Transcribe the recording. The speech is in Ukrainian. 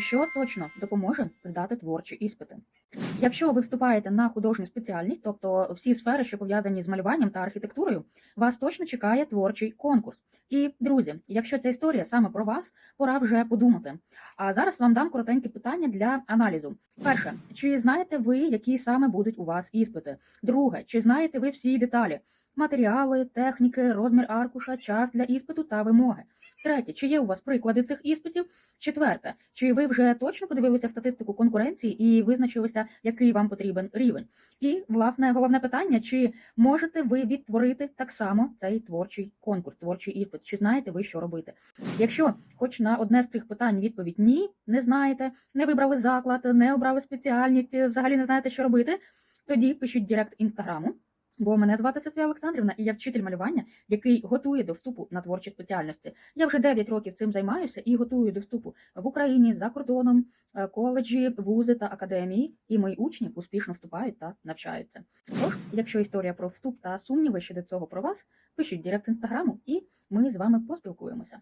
що точно допоможе здати творчі іспити. Якщо ви вступаєте на художню спеціальність, тобто всі сфери, що пов'язані з малюванням та архітектурою, вас точно чекає творчий конкурс. І друзі, якщо ця історія саме про вас, пора вже подумати. А зараз вам дам коротенькі питання для аналізу. Перше, чи знаєте ви, які саме будуть у вас іспити? Друге, чи знаєте ви всі деталі? Матеріали, техніки, розмір аркуша, час для іспиту та вимоги. Третє, чи є у вас приклади цих іспитів? Четверте, чи ви вже точно подивилися статистику конкуренції і визначилися, який вам потрібен рівень? І власне головне питання: чи можете ви відтворити так само цей творчий конкурс, творчий іспит? Чи знаєте ви, що робити? Якщо хоч на одне з цих питань відповідь ні, не знаєте, не вибрали заклад, не обрали спеціальність, взагалі не знаєте, що робити, тоді пишіть директ інстаграму. Бо мене звати Софія Олександрівна, і я вчитель малювання, який готує до вступу на творчі спеціальності. Я вже 9 років цим займаюся і готую до вступу в Україні за кордоном, е, коледжі, вузи та академії. І мої учні успішно вступають та навчаються. Тож, якщо історія про вступ та сумніви щодо цього про вас, пишіть директ інстаграму, і ми з вами поспілкуємося.